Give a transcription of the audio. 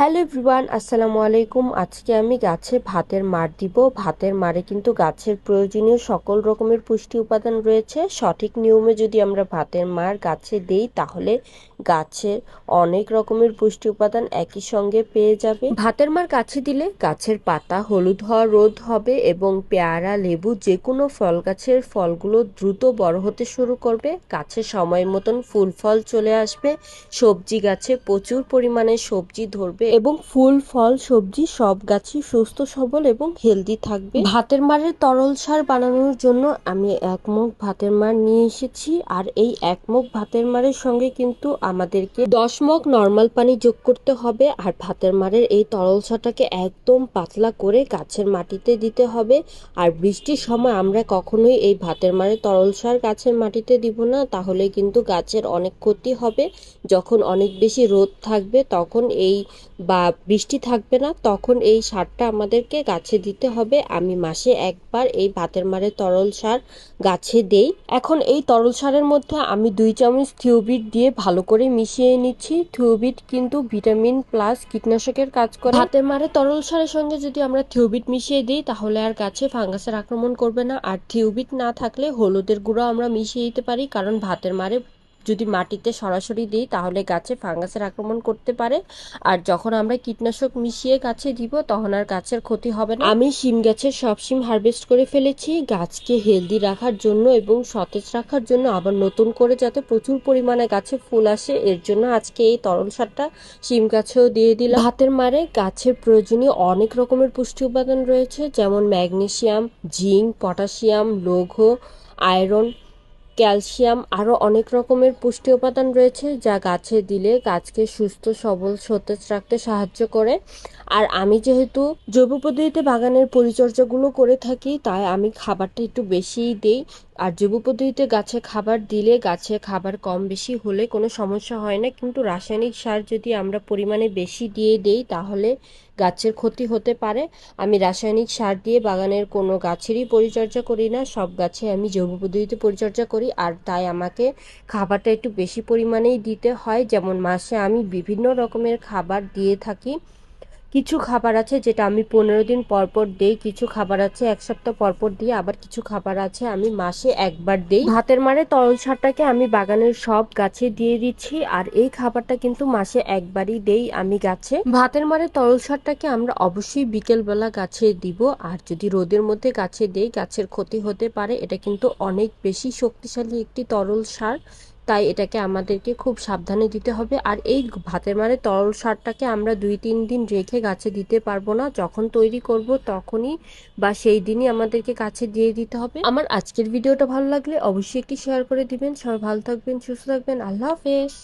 Hello everyone, আসসালামু আলাইকুম। আজকে আমি গাছে ভাতের মার দিব। ভাতের মারে কিন্তু গাছের প্রয়োজনীয় সকল রকমের পুষ্টি উপাদান রয়েছে। সঠিক নিয়মে যদি আমরা ভাতের মার গাছে দেই, তাহলে গাছের অনেক রকমের পুষ্টি উপাদান একই সঙ্গে পেয়ে যাবে। ভাতের মার গাছে দিলে গাছের পাতা হলুদ হওয়া রোধ হবে এবং পেয়ারা, লেবু যে কোনো ফল গাছের ফলগুলো দ্রুত বড় হতে শুরু করবে। গাছে সময় মতন ফুল ফল চলে আসবে। সবজি গাছে প্রচুর পরিমাণে সবজি ধরবে এবং ফুল, ফল, সবজি, সব গাছই সুস্থ, সবল এবং হেলদি থাকবে। ভাতের মারের তরল সার বানানোর জন্য আমি এক মুখ ভাতের মার নিয়ে এসেছি আর এই এক মুখ ভাতের মারের সঙ্গে কিন্তু আমাদেরকে দশ মগ নর্মাল পানি যোগ করতে হবে আর ভাতের মারের এই তরল সারটাকে একদম পাতলা করে গাছের মাটিতে দিতে হবে। আর বৃষ্টির সময় আমরা কখনোই এই ভাতের মারের তরল সার গাছের মাটিতে দিব না, তাহলে কিন্তু গাছের অনেক ক্ষতি হবে। যখন অনেক বেশি রোদ থাকবে, তখন এই বা বৃষ্টি থাকবে না, তখন এই সারটা আমাদেরকে গাছে দিতে হবে। আমি মাসে একবার এই ভাতের মারের তরল সার গাছে দেই। এখন এই তরল সারের মধ্যে আমি দুই চামচ থিওবিট দিয়ে ভালো করে মিশিয়ে নিচ্ছি। থিওবিট কিন্তু ভিটামিন প্লাস কীটনাশকের কাজ করে। ভাতের মারে তরল সারের সঙ্গে যদি আমরা থিওবিট মিশিয়ে দিই, তাহলে আর গাছে ফাঙ্গাসের আক্রমণ করবে না। আর থিওবিট না থাকলে হলুদের গুঁড়ো আমরা মিশিয়ে দিতে পারি, কারণ ভাতের মারে যদি মাটিতে সরাসরি দিই, তাহলে গাছে ফাঙ্গাসের আক্রমণ করতে পারে। আর যখন আমরা কীটনাশক মিশিয়ে গাছে দিব, তখন আর গাছের ক্ষতি হবে না। আমি শিম গাছের সব শিম হারভেস্ট করে ফেলেছি। গাছকে হেলদি রাখার জন্য এবং সতেজ রাখার জন্য আবার নতুন করে যাতে প্রচুর পরিমাণে গাছে ফুল আসে, এর জন্য আজকে এই তরল সারটা শিম গাছেও দিয়ে দিলাম। ভাতের মারে গাছের প্রয়োজনীয় অনেক রকমের পুষ্টি উপাদান রয়েছে, যেমন ম্যাগনেসিয়াম, জিঙ্ক, পটাশিয়াম, লৌহ, আয়রন ক্যালসিয়াম আরও অনেক রকমের পুষ্টি উপাদান রয়েছে, যা গাছে দিলে গাছকে সুস্থ, সবল, সতেজ রাখতে সাহায্য করে। আর আমি যেহেতু জৈব পদ্ধতিতে বাগানের পরিচর্যাগুলো করে থাকি, তাই আমি খাবারটা একটু বেশিই দিই। আর জৈব পদ্ধতিতে গাছে খাবার দিলে গাছে খাবার কম বেশি হলে কোনো সমস্যা হয় না। কিন্তু রাসায়নিক সার যদি আমরা পরিমাণে বেশি দিয়ে দেই, তাহলে গাছের ক্ষতি হতে পারে। আমি রাসায়নিক সার দিয়ে বাগানের কোনো গাছেরই পরিচর্যা করি না। সব গাছে আমি জৈব পদ্ধতিতে পরিচর্যা করি। আর তাই আমাকে খাবারটা একটু বেশি পরিমাণেই দিতে হয়। যেমন মাসে আমি বিভিন্ন রকমের খাবার দিয়ে থাকি। কিছু খাবার আছে যেটা আমি পনেরো দিন পর পর দিই, কিছু খাবার আছে এক সপ্তাহ পর পর দিই, আবার কিছু খাবার আছে আমি মাসে একবার দিই। ভাতের মারে তরল সারটাকে আমি বাগানের সব গাছে দিয়ে দিচ্ছি, আর এই খাবারটা কিন্তু মাসে একবারই দেই আমি গাছে। ভাতের মারে তরল সারটাকে আমরা অবশ্যই বিকেলবেলা গাছে দিব, আর যদি রোদের মধ্যে গাছে দেই, গাছের ক্ষতি হতে পারে, এটা কিন্তু অনেক বেশি শক্তিশালী একটি তরল সার। তাই এটাকে আমাদেরকে খুব সাবধানে দিতে হবে। আর এই ভাতের মারে তরল সারটাকে আমরা দুই, তিন দিন রেখে গাছে দিতে পারব না। যখন তৈরি করব তখনই বা সেই দিনই আমাদেরকে গাছে দিয়ে দিতে হবে। আমার আজকের ভিডিওটা ভালো লাগলে অবশ্যই একটি শেয়ার করে দিবেন। সবাই ভালো থাকবেন, সুস্থ থাকবেন। আল্লাহ হাফেজ।